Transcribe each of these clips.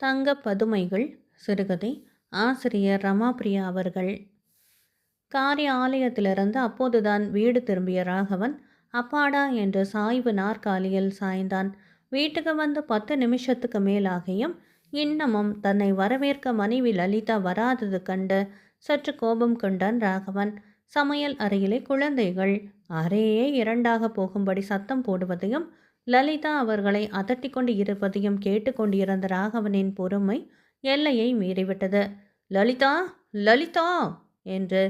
தங்க பதுமைகள் சிறுகதை. ஆசிரியர் ரமாபிரியா அவர்கள். காரிய ஆலயத்திலிருந்து அப்போதுதான் வீடு திரும்பிய ராகவன் அப்பாடா என்று சாய்வு நாற்காலியில் சாய்ந்தான். வீட்டுக்கு வந்து பத்து நிமிஷத்துக்கு மேலாகியும் இன்னமும் தன்னை வரவேற்க மனைவி லலிதா வராதது கண்டு சற்று கோபம் கொண்டான் ராகவன். சமையல் அறையிலே குழந்தைகள் அறையே இரண்டாக போகும்படி சத்தம் போடுவதையும் லலிதா அவர்களை அதட்டிக்கொண்டு இருப்பதையும் கேட்டுக்கொண்டிருந்த ராகவனின் பொறுமை எல்லையை மீறிவிட்டது. லலிதா லலிதா! என்று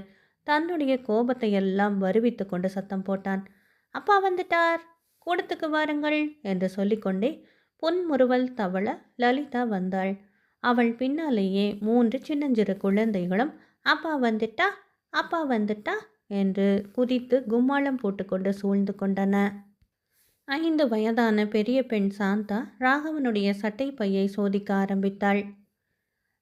தன்னுடைய கோபத்தை எல்லாம் வருவித்து கொண்டு சத்தம் போட்டான். அப்பா வந்துட்டார். கூடத்துக்கு வாருங்கள் என்று சொல்லிக்கொண்டே புன்முறுவல் தவள லலிதா வந்தாள். அவள் பின்னாலேயே மூன்று சின்னஞ்சிறு குழந்தைகளும் அப்பா வந்துட்டா? அப்பா வந்துட்டா? என்று குதித்து கும்மாளம் போட்டுக்கொண்டு சூழ்ந்து கொண்டன. ஐந்து வயதான பெரிய பெண் சாந்தா ராகவனுடைய சட்டை பையை சோதிக்க ஆரம்பித்தாள்.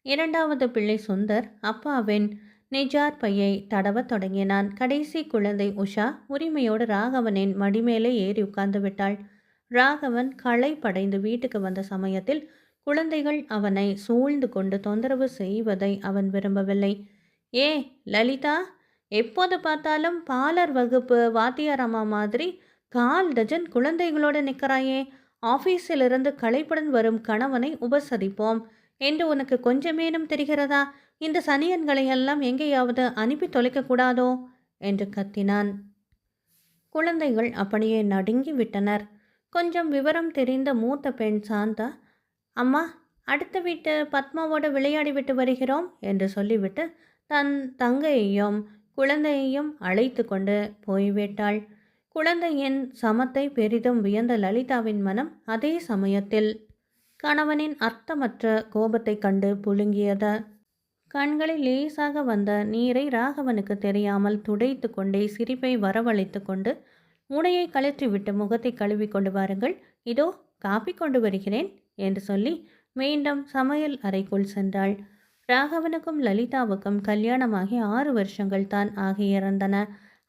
இரண்டாவது பிள்ளை சுந்தர் அப்பாவின் நிஜார் பையை தடவத் தொடங்கினான். கடைசி குழந்தை உஷா உரிமையோடு ராகவனின் மடிமேலே ஏறி உட்கார்ந்து விட்டாள். ராகவன் களை படைந்து வீட்டுக்கு வந்த சமயத்தில் குழந்தைகள் அவனை சூழ்ந்து கொண்டு தொந்தரவு செய்வதை அவன் விரும்பவில்லை. ஏ லலிதா எப்போது பார்த்தாலும் பாலர் வகுப்பு வாத்தியாரம்மா மாதிரி கால் டஜன் குழந்தைகளோடு நிற்கிறாயே ஆஃபீஸிலிருந்து களைப்புடன் வரும் கணவனை உபசரிப்போம். என்று உனக்கு கொஞ்சமேனும் தெரிகிறதா? இந்த சனியன்களை எல்லாம் எங்கேயாவது அனுப்பி தொலைக்கக்கூடாதோ என்று கத்தினான். குழந்தைகள் அப்படியே நடுங்கி விட்டனர். கொஞ்சம் விவரம் தெரிந்த மூத்த பெண் சாந்தா அம்மா அடுத்த வீட்டு பத்மாவோடு விளையாடி விட்டு வருகிறோம் என்று சொல்லிவிட்டு தன் தங்கையையும் குழந்தையையும் அழைத்து கொண்டு போய்விட்டாள். குழந்தையின் சமத்தை பெரிதும் வியந்த லலிதாவின் மனம் அதே சமயத்தில் கணவனின் அர்த்தமற்ற கோபத்தை கண்டு புழுங்கியது. கண்களில் லேசாக வந்த நீரை ராகவனுக்கு தெரியாமல் துடைத்து கொண்டே சிரிப்பை வரவழைத்து கொண்டு முனையை கழற்றிவிட்டு முகத்தை கழுவி கொண்டு வாருங்கள். இதோ காப்பி கொண்டு வருகிறேன் என்று சொல்லி மீண்டும் சமையல் அறைக்குள் சென்றாள். ராகவனுக்கும் லலிதாவுக்கும் கல்யாணமாகி ஆறு வருஷங்கள் தான் ஆகியிருந்தன.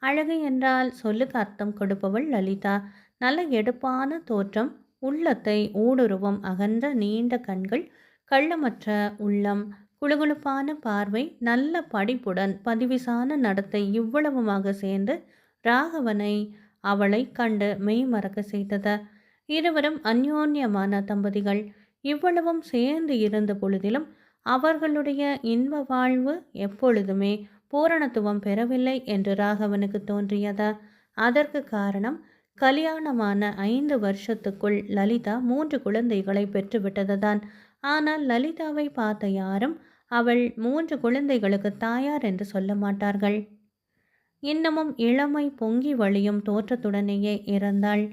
அழகு என்றால் சொல்லுக்கு அர்த்தம் கொடுப்பவள் லலிதா. நல்ல எடுப்பான தோற்றம் உள்ளத்தை ஊடுருவும் அகன்ற நீண்ட கண்கள் கள்ளமற்ற உள்ளம் குழுகுழுப்பான பார்வை நல்ல படிப்புடன் பதிவிசான நடத்தை இவ்வளவுமாக சேர்ந்து ராகவனை அவளை கண்டு மெய் மறக்க செய்தது. இருவரும் அந்யோன்யமான தம்பதிகள். இவ்வளவும் சேர்ந்து இருந்த பொழுதிலும் அவர்களுடைய இன்ப வாழ்வு எப்பொழுதுமே பூரணத்துவம் பெறவில்லை என்று ராகவனுக்கு தோன்றியது? அதற்கு காரணம் கல்யாணமான ஐந்து வருஷத்துக்குள் லலிதா மூன்று குழந்தைகளை பெற்றுவிட்டதுதான். ஆனால் லலிதாவை பார்த்த யாரும் அவள் மூன்று குழந்தைகளுக்கு தாயார் என்று சொல்ல மாட்டார்கள். இன்னமும் இளமை பொங்கி வழியும் தோற்றத்துடனேயே இருந்தாள்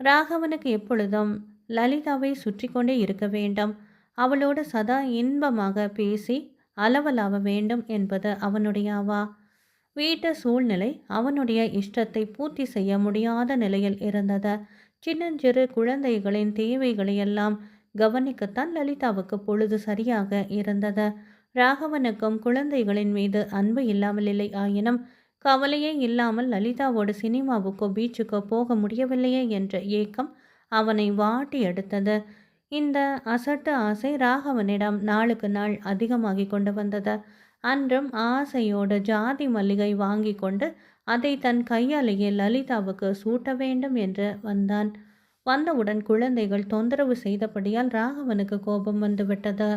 ராகவனுக்கு எப்பொழுதும் லலிதாவை சுற்றி கொண்டே இருக்க வேண்டும். அவளோடு சதா இன்பமாக பேசி அளவலாவ வேண்டும் என்பது அவனுடைய அவா. வீட்டு சூழ்நிலை அவனுடைய இஷ்டத்தை பூர்த்தி செய்ய முடியாத நிலையில் இருந்தது. சின்னஞ்சிறு குழந்தைகளின் தேவைகளையெல்லாம் கவனிக்கத்தான் லலிதாவுக்கு பொழுது சரியாக இருந்தது. ராகவனுக்கும் குழந்தைகளின் மீது அன்பு இல்லாமல் இல்லை ஆயினும் கவலையே இல்லாமல் லலிதாவோடு சினிமாவுக்கோ பீச்சுக்கோ போக முடியவில்லையே என்ற ஏக்கம் அவனை வாட்டி எடுத்தது. இந்த அசட்டு ஆசை ராகவனிடம் நாளுக்கு நாள் அதிகமாகி கொண்டு வந்தது. அன்றும் ஆசையோடு ஜாதி மல்லிகை வாங்கி கொண்டு அதை தன் கையாலேயே லலிதாவுக்கு சூட்ட வேண்டும் என்று வந்தான். வந்தவுடன் குழந்தைகள் தொந்தரவு செய்தபடியால் ராகவனுக்கு கோபம் வந்துவிட்டது.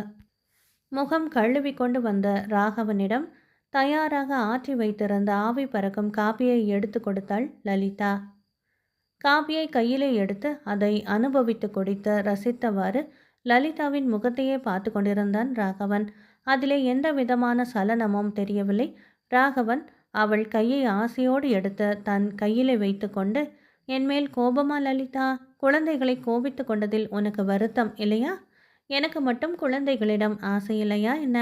முகம் கழுவி கொண்டு வந்த ராகவனிடம் தயாராக ஆற்றி வைத்திருந்த ஆவி பறக்கும் காப்பியை எடுத்து கொடுத்தாள் லலிதா. காப்பியை கையிலே எடுத்து அதை அனுபவித்து குடித்து ரசித்தவாறு லலிதாவின் முகத்தையே பார்த்து கொண்டிருந்தான் ராகவன். அதிலே எந்த விதமான சலனமும் தெரியவில்லை. ராகவன் அவள் கையை ஆசையோடு எடுத்து தன் கையிலே வைத்து கொண்டு என்மேல் கோபமா லலிதா? குழந்தைகளை கோபித்து கொண்டதில் உனக்கு வருத்தம் இல்லையா? எனக்கு மட்டும் குழந்தைகளிடம் ஆசை இல்லையா என்ன?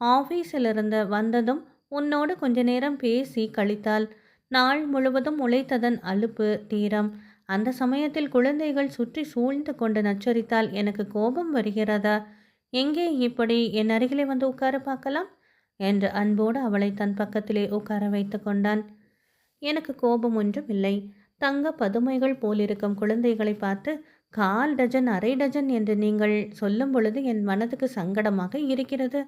ஆஃபீஸிலிருந்து வந்ததும் உன்னோடு கொஞ்ச நேரம் பேசி கழித்தால் நாள் முழுவதும் உழைத்ததன் அலுப்பு தீரம். அந்த சமயத்தில் குழந்தைகள் சுற்றி சூழ்ந்து கொண்டு நச்சரித்தால் எனக்கு கோபம் வருகிறதா? எங்கே இப்படி என் அருகிலே வந்து உட்கார பார்க்கலாம்? என்று அன்போடு அவளை தன் பக்கத்திலே உட்கார வைத்து கொண்டான். எனக்கு கோபம் ஒன்றும் இல்லை. தங்க பதுமைகள் போலிருக்கும் குழந்தைகளை பார்த்து கால் டஜன் அரை டஜன் என்று நீங்கள் சொல்லும் பொழுது என் மனதுக்கு சங்கடமாக இருக்கிறது.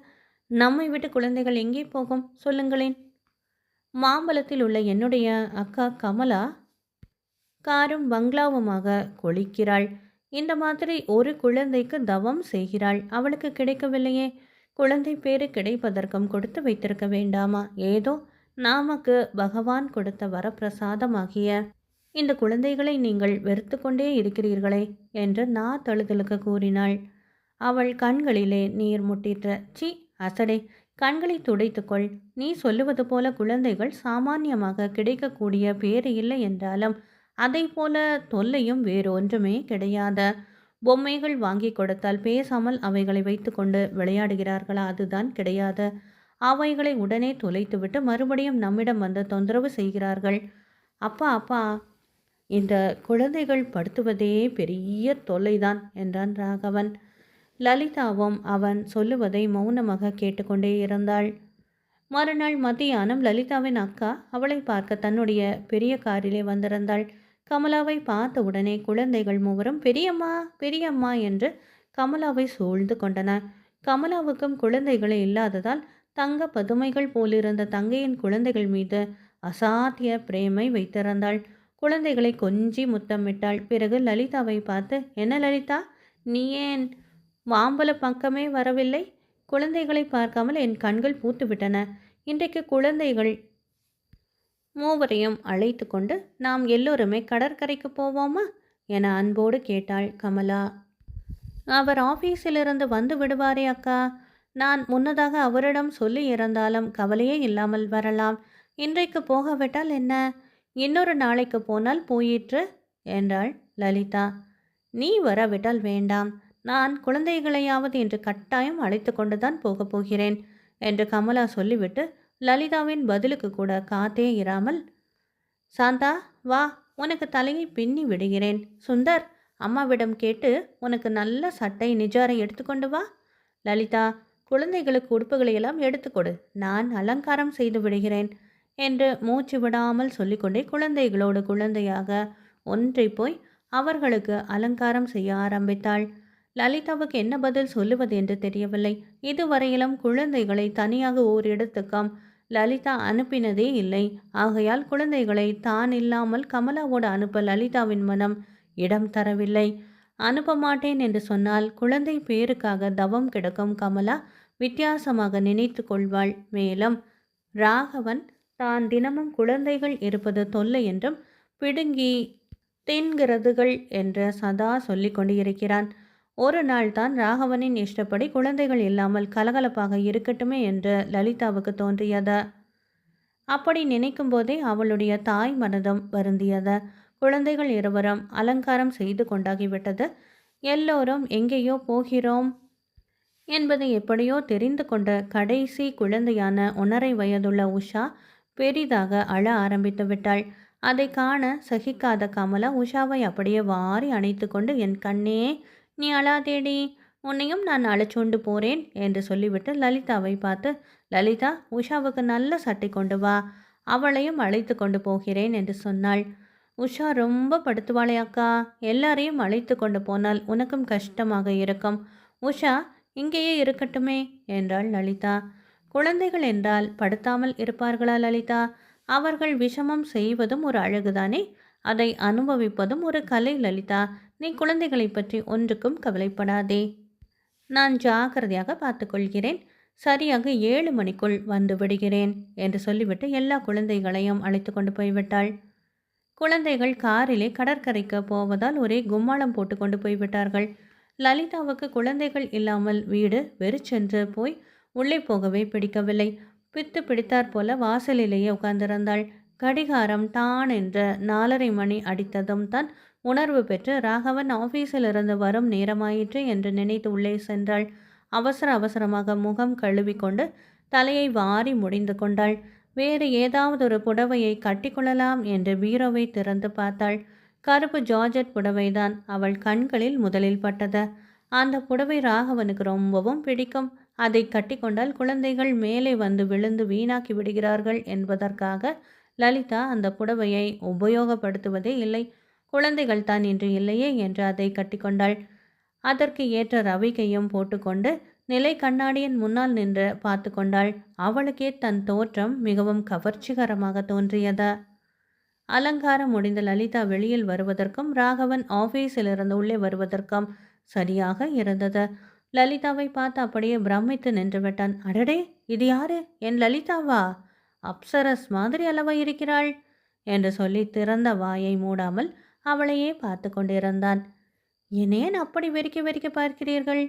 நம்மை விட்டு குழந்தைகள் எங்கே போகும்? சொல்லுங்களேன். மாம்பலத்தில் உள்ள என்னுடைய அக்கா கமலா காரும் பங்களாவுமாக கொளிக்கிறாள். இந்த மாதிரி ஒரு குழந்தைக்கு தவம் செய்கிறாள். அவளுக்கு கிடைக்கவில்லையே. குழந்தை பேரு கிடைப்பதற்கும் கொடுத்து வைத்திருக்க வேண்டாமா? ஏதோ நாமக்கு பகவான் கொடுத்த வரப்பிரசாதமாகிய இந்த குழந்தைகளை நீங்கள் வெறுத்து கொண்டே இருக்கிறீர்களே என்று நா தழுதலுக்கு கூறினாள். அவள் கண்களிலே நீர் முட்டிற்ற. சி அசடே கண்களை துடைத்துக்கொள். நீ சொல்லுவது போல குழந்தைகள் சாமானியமாக கிடைக்கக்கூடிய பேறு இல்லை என்றாலும் அதை போல தொல்லையும் வேறு ஒன்றுமே கிடையாத. பொம்மைகள் வாங்கி கொடுத்தால் பேசாமல் அவைகளை வைத்துக்கொண்டு விளையாடுகிறார்களா? அதுதான் கிடையாது. அவைகளை உடனே தொலைத்துவிட்டு மறுபடியும் நம்மிடம் வந்து தொந்தரவு செய்கிறார்கள். அப்பா அப்பா இந்த குழந்தைகள் படுத்துவதே பெரிய தொல்லைதான் என்றான் ராகவன். லலிதாவும் அவன் சொல்லுவதை மௌனமாக கேட்டுக்கொண்டே இருந்தாள். மறுநாள் மத்தியானம் லலிதாவின் அக்கா அவளை பார்க்க தன்னுடைய பெரிய காரிலே வந்திருந்தாள். கமலாவை பார்த்த உடனே குழந்தைகள் மூவரும் பெரியம்மா பெரியம்மா என்று கமலாவை சூழ்ந்து கொண்டன. கமலாவுக்கும் குழந்தைகளே இல்லாததால் தங்க பதுமைகள் போலிருந்த தங்கையின் குழந்தைகள் மீது அசாத்திய பிரேமை வைத்திருந்தாள். குழந்தைகளை கொஞ்சி முத்தமிட்டாள். பிறகு லலிதாவை பார்த்து என்ன லலிதா? நீ ஏன் மாம்பழ பக்கமே வரவில்லை. குழந்தைகளை பார்க்காமல் என் கண்கள் பூத்துவிட்டன இன்றைக்கு குழந்தைகள் மூவரையும் அழைத்து கொண்டு நாம் எல்லோருமே கடற்கரைக்கு போவோமா? என அன்போடு கேட்டாள் கமலா. அவர் ஆஃபீஸிலிருந்து வந்து விடுவாரே அக்கா. நான் முன்னதாக அவரிடம் சொல்லி இருந்தாலும் கவலையே இல்லாமல் வரலாம். இன்றைக்கு போகவிட்டால் என்ன? இன்னொரு நாளைக்கு போனால் போயிற்று என்றாள் லலிதா. நீ வரவிட்டால் வேண்டாம். நான் குழந்தைகளையாவது என்று கட்டாயம் அழைத்து கொண்டுதான் போகப் போகிறேன் என்று கமலா சொல்லிவிட்டு லலிதாவின் பதிலுக்கு கூட காத்தே இராமல் சாந்தா வா உனக்கு தலையை பின்னி விடுகிறேன். சுந்தர் அம்மாவிடம் கேட்டு உனக்கு நல்ல சட்டை நிஜாரை எடுத்துக்கொண்டு வா. லலிதா குழந்தைகளுக்கு உடுப்புகளை எல்லாம் எடுத்துக்கொடு நான் அலங்காரம் செய்து விடுகிறேன் என்று மூச்சு விடாமல் சொல்லிக்கொண்டே குழந்தைகளோடு குழந்தையாக ஒன்றை போய் அவர்களுக்கு அலங்காரம் செய்ய ஆரம்பித்தாள். லலிதாவுக்கு என்ன பதில் சொல்லுவது என்று தெரியவில்லை. இதுவரையிலும் குழந்தைகளை தனியாக ஓரிடத்துக்கும் லலிதா அனுப்பினதே இல்லை. ஆகையால் குழந்தைகளை தான் இல்லாமல் கமலாவோடு அனுப்ப லலிதாவின் மனம் இடம் தரவில்லை. அனுப்ப மாட்டேன் என்று சொன்னால் குழந்தை பேருக்காக தவம் கிடக்கும் கமலா வித்தியாசமாக நினைத்து கொள்வாள். மேலும் ராகவன் தான் தினமும் குழந்தைகள் இருப்பது தொல்லை என்றும் பிடுங்கி தின்கிறதுகள் என்று சதா சொல்லிக் கொண்டிருக்கிறான். ஒரு நாள் தான் ராகவனின் இஷ்டப்படி குழந்தைகள் இல்லாமல் கலகலப்பாக இருக்கட்டுமே என்று லலிதாவுக்கு தோன்றியது. அப்படி நினைக்கும் போதே அவளுடைய தாய் மனதும் வருந்தியது. குழந்தைகள் இருவரும் அலங்காரம் செய்து கொண்டாகிவிட்டது. எல்லோரும் எங்கேயோ போகிறோம் என்பதை எப்படியோ தெரிந்து கொண்ட கடைசி குழந்தையான ஒன்றரை வயதுள்ள உஷா பெரிதாக அழ ஆரம்பித்து விட்டாள். அதை காண சகிக்காத கமலா உஷாவை அப்படியே வாரி அணைத்து கொண்டு என் கண்ணே நீ அழாதேடி உன்னையும் நான் அழைச்சோண்டு போறேன் என்று சொல்லிவிட்டு லலிதாவை பார்த்து லலிதா உஷாவுக்கு நல்ல சட்டை கொண்டு வா அவளையும் அழைத்து கொண்டு போகிறேன் என்று சொன்னாள். உஷா ரொம்ப படுத்துவாளே அக்கா. எல்லாரையும் அழைத்து கொண்டு போனால் உனக்கும் கஷ்டமாக இருக்கும். உஷா இங்கேயே இருக்கட்டுமே என்றாள் லலிதா. குழந்தைகள் என்றால் படுத்தாமல் இருப்பார்களா லலிதா? அவர்கள் விஷமம் செய்வதும் ஒரு அழகுதானே? அதை அனுபவிப்பதும் ஒரு கலை லலிதா. நீ குழந்தைகளை பற்றி ஒன்றுக்கும் கவலைப்படாதே. நான் ஜாக்கிரதையாக பார்த்துக்கொள்கிறேன். சரியாக ஏழு மணிக்குள் வந்து விடுகிறேன் என்று சொல்லிவிட்டு எல்லா குழந்தைகளையும் அழைத்து கொண்டு போய்விட்டாள். குழந்தைகள் காரிலே கடற்கரைக்கு போவதால் ஒரே கும்மாளம் போட்டு கொண்டு போய்விட்டார்கள். லலிதாவுக்கு குழந்தைகள் இல்லாமல் வீடு வெறிச்சென்று போய் உள்ளே போகவே பிடிக்கவில்லை. பித்து பிடித்தாற் போல வாசலிலேயே உட்கார்ந்திருந்தாள். கடிகாரம் டான் என்ற நாலரை மணி அடித்ததும் தான் உணர்வு பெற்று ராகவன் ஆஃபீஸிலிருந்து வரும் நேரமாயிற்று என்று நினைத்து உள்ளே சென்றாள். அவசர அவசரமாக முகம் கழுவிக்கொண்டு தலையை வாரி முடிந்து கொண்டாள். வேறு ஏதாவது ஒரு புடவையை கட்டிக்கொள்ளலாம் என்று பீரோவை திறந்து பார்த்தாள். கருப்பு ஜார்ஜட் புடவைதான் அவள் கண்களில் முதலில் பட்டது. அந்த புடவை ராகவனுக்கு ரொம்பவும் பிடிக்கும். அதை கட்டிக்கொண்டால் குழந்தைகள் மேலே வந்து விழுந்து வீணாக்கி விடுகிறார்கள் என்பதற்காக லலிதா அந்த புடவையை உபயோகப்படுத்துவதே இல்லை. குழந்தைகள் தான் இன்று இல்லையே என்று அதை கட்டிக்கொண்டாள். அதற்கு ஏற்ற ரவிக்கையும் போட்டுக்கொண்டு நிலை கண்ணாடியின் முன்னால் நின்று பார்த்து கொண்டாள். அவளுக்கே தன் தோற்றம் மிகவும் கவர்ச்சிகரமாக தோன்றியது? அலங்காரம் முடிந்த லலிதா வெளியில் வருவதற்கும் ராகவன் ஆஃபீஸிலிருந்து உள்ளே வருவதற்கும் சரியாக இருந்தது. லலிதாவை பார்த்து அப்படியே பிரமித்து நின்றுவிட்டான் அடடே இது யாரு? என் லலிதாவா? அப்சரஸ் மாதிரி அல்லவா இருக்கிறாள் என்று சொல்லி திறந்த வாயை மூடாமல் அவளையே பார்த்து கொண்டிருந்தான். ஏன் அப்படி வெறிக்க வெறிக்க பார்க்கிறீர்கள்?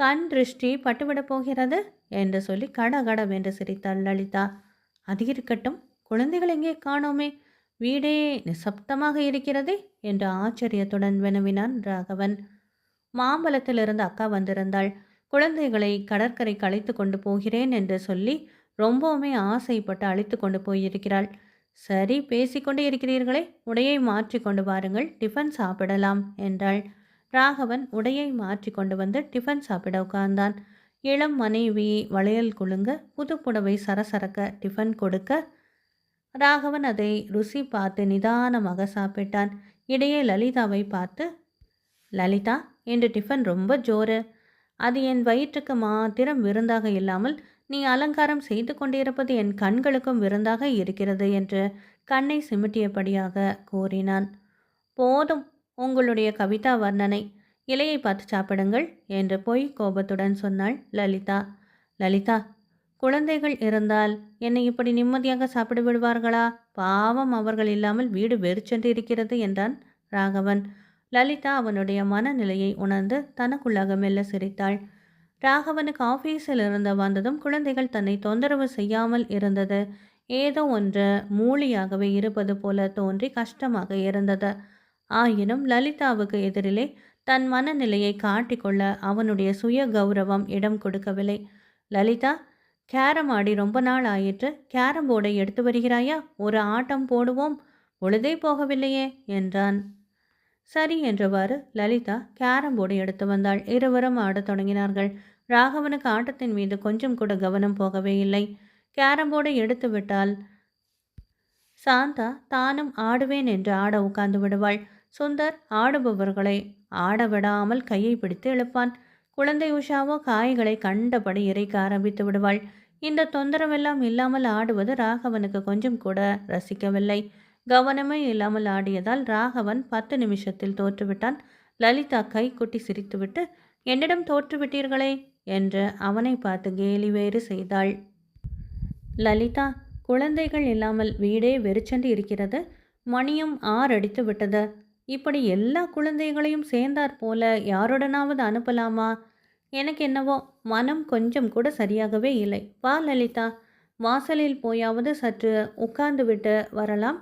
கண் திருஷ்டி பட்டுவிடப் போகிறது என்று சொல்லி கடகடவென்று சிரித்தாள் லலிதா. அது இருக்கட்டும் குழந்தைகள் எங்கே காணோமே? வீடே நிசப்தமாக இருக்கிறதே என்று ஆச்சரியத்துடன் வினவினான் ராகவன். மாம்பலத்திலிருந்து அக்கா வந்திருந்தாள். குழந்தைகளை கடற்கரை களைத்து கொண்டு போகிறேன் என்று சொல்லி ரொம்பவுமே ஆசைப்பட்டு அழைத்து கொண்டு போயிருக்கிறாள். சரி பேசிக்கொண்டே இருக்கிறீர்களே. உடையை மாற்றி கொண்டு வாருங்கள். டிஃபன் சாப்பிடலாம் என்றாள். ராகவன் உடையை மாற்றி கொண்டு வந்து டிஃபன் சாப்பிட உட்கார்ந்தான். இளம் மனைவி வளையல் குலுங்க புது புடவை சரசரக்க டிஃபன் கொடுக்க ராகவன் அதை ருசி பார்த்து நிதானமாக சாப்பிட்டான். இடையே லலிதாவை பார்த்து லலிதா என்று டிஃபன் ரொம்ப ஜோரு அது என் வயிற்றுக்கு மாத்திரம் விருந்தாக இல்லாமல் நீ அலங்காரம் செய்து கொண்டிருப்பது என் கண்களுக்கும் விருந்தாக இருக்கிறது என்று கண்ணை சிமிட்டியபடியாக கூறினான். போதும் உங்களுடைய கவிதா வர்ணனை. இலையை பார்த்து சாப்பிடுங்கள் என்று பொய் கோபத்துடன் சொன்னாள் லலிதா. லலிதா குழந்தைகள் இருந்தால் என்னை இப்படி நிம்மதியாக சாப்பிட்டு விடுவார்களா பாவம் அவர்கள் இல்லாமல் வீடு வெறிச்சென்று இருக்கிறது என்றான் ராகவன். லலிதா அவனுடைய மனநிலையை உணர்ந்து தனக்குள்ளாக மெல்ல சிரித்தாள். ராகவனுக்கு ஆஃபீஸில் இருந்து வந்ததும் குழந்தைகள் தன்னை தொந்தரவு செய்யாமல் இருந்தது. ஏதோ ஒன்று மூலியாகவே இருப்பது போல தோன்றி கஷ்டமாக இருந்தது. ஆயினும் லலிதாவுக்கு எதிரிலே தன் மனநிலையை காட்டிக்கொள்ள அவனுடைய சுய கௌரவம் இடம் கொடுக்கவில்லை. லலிதா கேரம் ஆடி ரொம்ப நாள் ஆயிற்று. கேரம் போர்டை எடுத்து வருகிறாயா? ஒரு ஆட்டம் போடுவோம். பொழுதே போகவில்லையே என்றான். சரி என்றவாறு லலிதா கேரம் போர்டு எடுத்து வந்தாள். இருவரும் ஆடத் தொடங்கினார்கள். ராகவனுக்கு ஆட்டத்தின் மீது கொஞ்சம் கூட கவனம் போகவே இல்லை. கேரம் போர்டை எடுத்து விட்டால் சாந்தா தானும் ஆடுவேன் என்று ஆட உட்கார்ந்து விடுவாள். சுந்தர் ஆடுபவர்களை ஆட விடாமல் கையை பிடித்து எழுப்பான். குழந்தை உஷாவோ காய்களை கண்டபடி இறைக்க ஆரம்பித்து விடுவாள். இந்த தொந்தரவெல்லாம் இல்லாமல் ஆடுவது ராகவனுக்கு கொஞ்சம் கூட ரசிக்கவில்லை. கவனமே இல்லாமல் ஆடியதால் ராகவன் பத்து நிமிஷத்தில் தோற்றுவிட்டான். லலிதா கை குட்டி சிரித்துவிட்டு என்னிடம் தோற்றுவிட்டீர்களே என்று அவனை பார்த்து கேலி வேறு செய்தாள். லலிதா குழந்தைகள் இல்லாமல் வீடே வெறிச்சென்று இருக்கிறது. மணியும் ஆறடித்து விட்டது. இப்படி எல்லா குழந்தைகளையும் சேர்ந்தாற் போல யாருடனாவது அனுப்பலாமா? எனக்கு என்னவோ மனம் கொஞ்சம் கூட சரியாகவே இல்லை. வா லலிதா வாசலில் போயாவது சற்று உட்கார்ந்து விட்டு வரலாம்.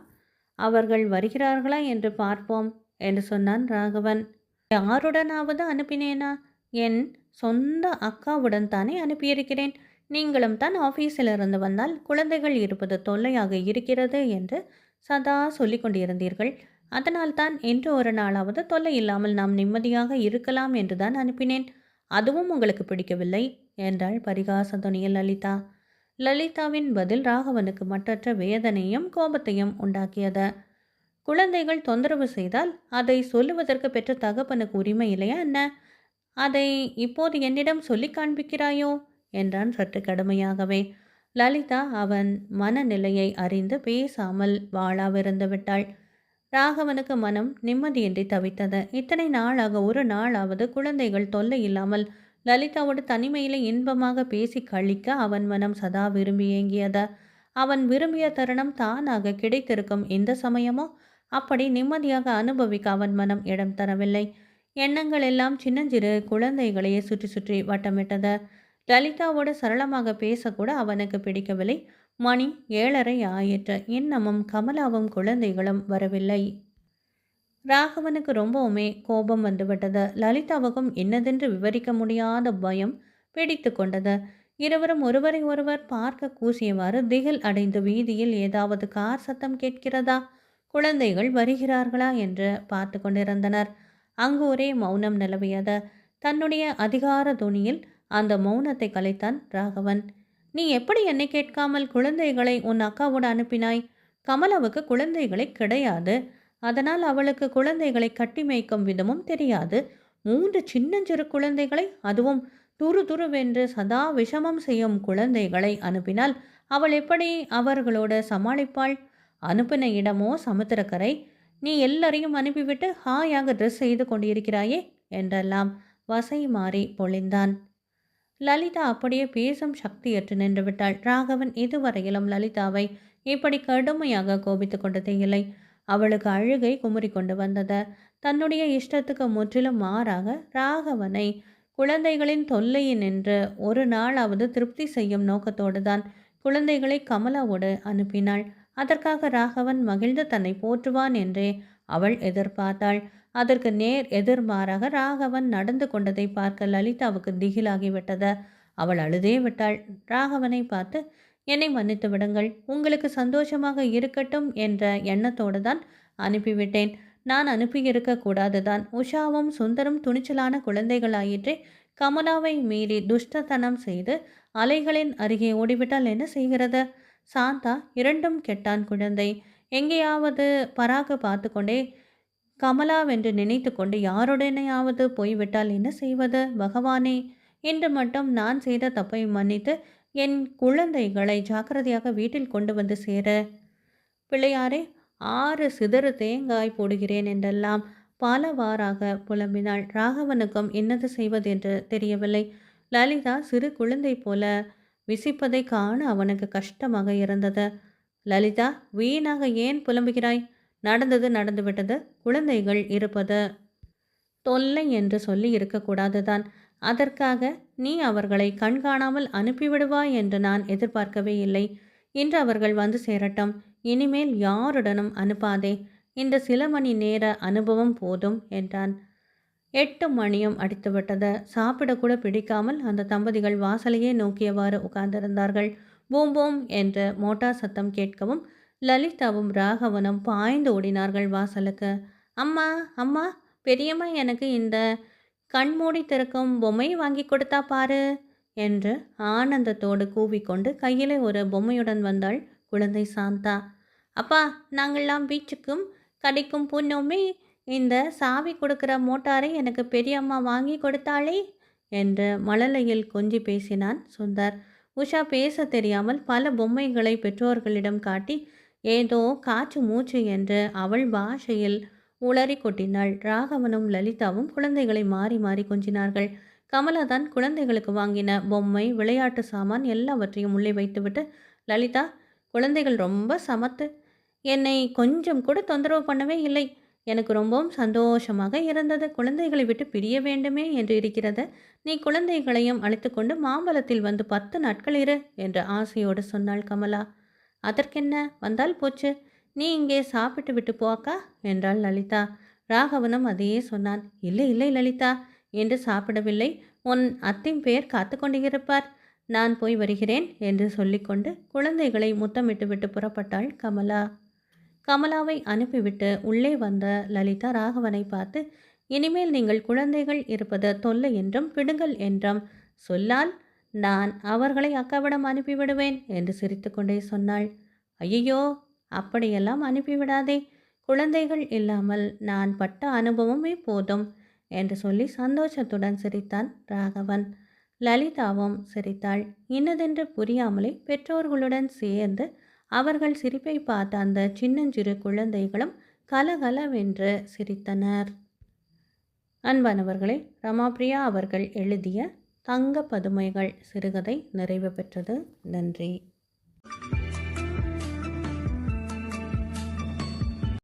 அவர்கள் வருகிறார்களா என்று பார்ப்போம் என்று சொன்னான் ராகவன். யாருடனாவது அனுப்பினேனா? என் சொந்த அக்காவுடன் தானே அனுப்பியிருக்கிறேன். நீங்களும் தான் ஆஃபீஸில் இருந்து வந்தால் குழந்தைகள் இருப்பது தொல்லையாக இருக்கிறது என்று சதா சொல்லி கொண்டிருந்தீர்கள். அதனால்தான் என்று ஒரு நாளாவது தொல்லை இல்லாமல் நாம் நிம்மதியாக இருக்கலாம் என்றுதான் அனுப்பினேன். அதுவும் உங்களுக்கு பிடிக்கவில்லை என்றாள் பரிகாச துணியில் லலிதா. லலிதாவின் பதில் ராகவனுக்கு மற்றற்ற வேதனையும் கோபத்தையும் உண்டாக்கியது. குழந்தைகள் தொந்தரவு செய்தால் அதை சொல்லுவதற்கு பெற்ற தகப்பனுக்கு உரிமை இல்லையா என்ன? அதை இப்போது என்னிடம் சொல்லி காண்பிக்கிறாயோ? என்றான் சற்று கடுமையாகவே. லலிதா அவன் மனநிலையை அறிந்து பேசாமல் வாழாவிருந்து விட்டாள். ராகவனுக்கு மனம் நிம்மதியின்றி தவித்தது. இத்தனை நாளாக ஒரு நாளாவது குழந்தைகள் தொல்லை இல்லாமல் லலிதாவோட தனிமையில் இன்பமாக பேசி கழிக்க அவன் மனம் சதா விரும்பி ஏங்கியது. அவன் விரும்பிய தருணம் தானாக கிடைத்திருக்கும். இந்த சமயமோ அப்படி நிம்மதியாக அனுபவிக்க அவன் மனம் இடம் தரவில்லை. எண்ணங்கள் எல்லாம் சின்னஞ்சிறு குழந்தைகளையே சுற்றி சுற்றி வட்டமிட்டது. லலிதாவோடு சரளமாக பேசக்கூட அவனுக்கு பிடிக்கவில்லை. மணி ஏழரை ஆயிற்று. இன்னமும் கமலாவும் குழந்தைகளும் வரவில்லை. ராகவனுக்கு ரொம்பவுமே கோபம் வந்துவிட்டது. லலிதாவுக்கும் என்னதென்று விவரிக்க முடியாத பயம் பிடித்து கொண்டது. இருவரும் ஒருவரை ஒருவர் பார்க்க கூசியவாறு திகில் அடைந்து வீதியில் ஏதாவது கார் சத்தம் கேட்கிறதா? குழந்தைகள் வருகிறார்களா என்று பார்த்து கொண்டிருந்தனர். அங்கு ஒரே மௌனம் நிலவியது. தன்னுடைய அதிகார துணியில் அந்த மௌனத்தை கலைத்தான் ராகவன். நீ எப்படி என்னை கேட்காமல் குழந்தைகளை உன் அக்காவோடு அனுப்பினாய்? கமலாவுக்கு குழந்தைகளை கிடையாது. அதனால் அவளுக்கு குழந்தைகளை கட்டி மேய்க்கும் விதமும் தெரியாது. மூன்று சின்னஞ்சிறு குழந்தைகளை அதுவும் துரு துருவென்று சதா விஷமம் செய்யும் குழந்தைகளை அனுப்பினால் அவள் எப்படி அவர்களோடு சமாளிப்பாள்? அனுப்பின இடமோ சமுத்திரக்கரை? நீ எல்லாரையும் அனுப்பிவிட்டு ஹாயாக ட்ரெஸ் செய்து கொண்டிருக்கிறாயே? என்றெல்லாம் வசை மாறி பொழிந்தான். லலிதா அப்படியே பேசும் சக்தியற்று நின்றுவிட்டாள் ராகவன் இதுவரையிலும் லலிதாவை இப்படி கடுமையாக கோபித்து கொண்டதே இல்லை. அவளுக்கு அழுகை குமுறி கொண்டு வந்தது. தன்னுடைய இஷ்டத்துக்கு முற்றிலும் மாறாக ராகவனை குழந்தைகளின் தொல்லையின் என்று ஒரு நாளாவது திருப்தி செய்யும் நோக்கத்தோடு தான் குழந்தைகளை கமலாவோடு அனுப்பினாள். அதற்காக ராகவன் மகிழ்ந்து தன்னை போற்றுவான் என்றே அவள் எதிர்பார்த்தாள். அதற்கு நேர் எதிர்மாறாக ராகவன் நடந்து கொண்டதை பார்க்க லலிதாவுக்கு திகிலாகிவிட்டது. அவள் அழுதே விட்டாள். ராகவனை பார்த்து என்னை மன்னித்து விடுங்கள். உங்களுக்கு சந்தோஷமாக இருக்கட்டும் என்ற எண்ணத்தோடு தான் அனுப்பிவிட்டேன். நான் அனுப்பியிருக்க கூடாதுதான். உஷாவும் சுந்தரும் துணிச்சலான குழந்தைகளாயிற்றே கமலாவை மீறி துஷ்டத்தனம் செய்து அலைகளின் அருகே ஓடிவிட்டால் என்ன செய்கிறது? சாந்தா இரண்டும் கெட்டான் குழந்தை. எங்கேயாவது பராக பார்த்து கொண்டே கமலாவென்று நினைத்து கொண்டு யாருடனேயாவது போய்விட்டால் என்ன செய்வது? பகவானே. இன்று மட்டும் நான் செய்த தப்பை மன்னித்து என் குழந்தைகளை ஜாக்கிரதையாக வீட்டில் கொண்டு வந்து சேர. பிள்ளையாரே ஆறு சிதறு தேங்காய் போடுகிறேன் என்றெல்லாம் பலவாறாக புலம்பினாள். ராகவனுக்கும் என்னது செய்வதென்று தெரியவில்லை. லலிதா சிறு குழந்தை போல விசிப்பதை காண அவனுக்கு கஷ்டமாக இருந்தது. லலிதா வீணாக ஏன் புலம்புகிறாய்? நடந்தது நடந்துவிட்டது. குழந்தைகள் இருப்பது தொல்லை என்று சொல்லி இருக்கக்கூடாதுதான். அதற்காக நீ அவர்களை கண்காணாமல் அனுப்பிவிடுவாய் என்று நான் எதிர்பார்க்கவே இல்லை. இன்று அவர்கள் வந்து சேரட்டும். இனிமேல் யாருடனும் அனுப்பாதே. இந்த சில மணி நேர அனுபவம் போதும் என்றான். எட்டு மணியும் அடித்துவிட்டது. சாப்பிடக்கூட பிடிக்காமல் அந்த தம்பதிகள் வாசலையே நோக்கியவாறு உட்கார்ந்திருந்தார்கள். பூம் பூம் என்று மோட்டார் சத்தம் கேட்கவும் லலிதாவும் ராகவனும் பாய்ந்து ஓடினார்கள் வாசலுக்கு. அம்மா அம்மா பெரியம்மா எனக்கு இந்த கண்மூடி திறக்கும் பொம்மை வாங்கி கொடுத்தா பாரு என்று ஆனந்தத்தோடு கூவிக்கொண்டு கையிலே ஒரு பொம்மையுடன் வந்தாள் குழந்தை சாந்தா. அப்பா நாங்கள்லாம் பீச்சுக்கும் கடைக்கும் போனோமே இந்த சாவி கொடுக்குற மோட்டாரை எனக்கு பெரியம்மா வாங்கி கொடுத்தாளே என்று மழலையில் கொஞ்சி பேசினான் சுந்தர். உஷா பேச தெரியாமல் பல பொம்மைகளை பெற்றோர்களிடம் காட்டி ஏதோ காற்று மூச்சு என்று அவள் பாஷையில் உளறி கொட்டினாள். ராகவனும் லலிதாவும் குழந்தைகளை மாறி மாறி கொஞ்சினார்கள். கமலா தான் குழந்தைகளுக்கு வாங்கின பொம்மை விளையாட்டு சாமான் எல்லாவற்றையும் உள்ளே வைத்துவிட்டு லலிதா குழந்தைகள் ரொம்ப சமத்து. என்னை கொஞ்சம் கூட தொந்தரவு பண்ணவே இல்லை. எனக்கு ரொம்பவும் சந்தோஷமாக இருந்தது. குழந்தைகளை விட்டு பிரிய வேண்டுமே என்று இருக்கிறது. நீ குழந்தைகளையும் அழைத்துக்கொண்டு மாம்பழத்தில் வந்து பத்து நாட்கள் இரு என்று ஆசையோடு சொன்னாள் கமலா. அதற்கென்ன? வந்தால் போச்சு. நீ இங்கே சாப்பிட்டு விட்டு போக்கா என்றாள் லலிதா. ராகவனும் அதையே சொன்னான். இல்லை இல்லை லலிதா என்று சாப்பிடவில்லை. உன் அத்தின் பேர் காத்து கொண்டிருப்பார். நான் போய் வருகிறேன் என்று சொல்லிக்கொண்டு குழந்தைகளை முத்தமிட்டு விட்டு புறப்பட்டாள் கமலா. கமலாவை அனுப்பிவிட்டு உள்ளே வந்த லலிதா ராகவனை பார்த்து இனிமேல் நீங்கள் குழந்தைகள் இருப்பது தொல்லை என்றும் பிடுங்கள் என்றும் சொல்லால் நான் அவர்களை அக்காவிடம் அனுப்பிவிடுவேன் என்று சிரித்துக்கொண்டே சொன்னாள். ஐயோ அப்படியெல்லாம் அனுப்பிவிடாதே. குழந்தைகள் இல்லாமல் நான் பட்ட அனுபவமே போதும் என்று சொல்லி சந்தோஷத்துடன் சிரித்தான் ராகவன். லலிதாவும் சிரித்தாள். இன்னதென்று புரியாமலே பெற்றோர்களுடன் சேர்ந்து அவர்கள் சிரிப்பை பார்த்த அந்த சின்னஞ்சிறு குழந்தைகளும் கலகலவென்று சிரித்தனர். அன்பானவர்களே ரமாபிரியா அவர்கள் எழுதிய தங்க பதுமைகள் சிறுகதை நிறைவு பெற்றது. நன்றி.